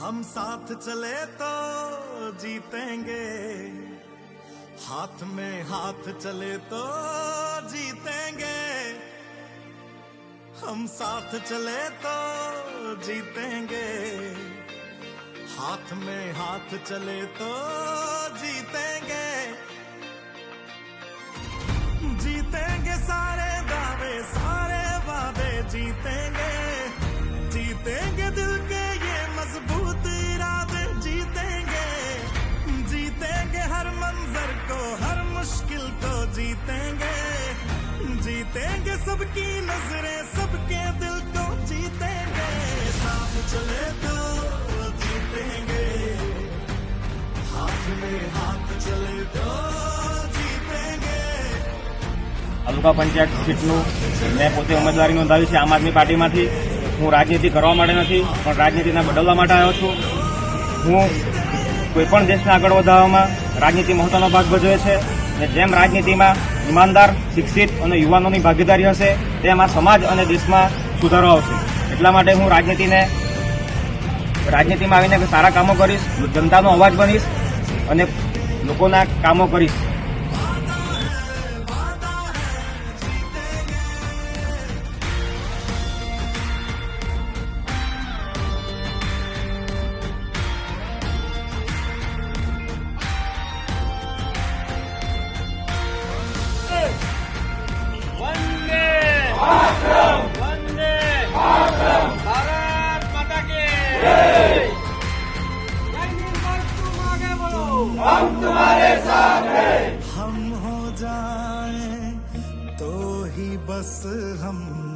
हम साथ चले तो जीतेंगे हाथ में हाथ चले तो जीतेंगे हम साथ चले तो जीतेंगे हाथ में हाथ चले तो जीतेंगे જીતेंगे जीतेंगे सबकी नजरें सबके दिल को जीतेंगे साथ चले तो जीतेंगे हाथ में हाथ चले तो जीतेंगे અમુકા પંચાયત ફિટનું મે પોતે ઉમેદવારી નોંધાવી છે આમ આદમી પાર્ટીમાંથી હું રાજનીતિ કરવા માટે નથી પણ રાજનીતિને બદલવા માટે આવ્યો છું હું કોઈ પણ દેશને આગળ વધારવામાં રાજનીતિ મહત્વનો ભાગ ભજવે છે ને જેમ રાજનીતિમાં ઈમાનદાર શિક્ષિત અને યુવાનોની ભાગીદારી હશે તેમ આ સમાજ અને દેશમાં સુધારો આવશે એટલા માટે હું રાજનીતિને રાજનીતિમાં આવીને સારા કામો કરીશ જનતાનો અવાજ બનીશ અને લોકોના કામો કરીશ हम तुम्हारे साथ हैं हम हो जाए तो ही बस हम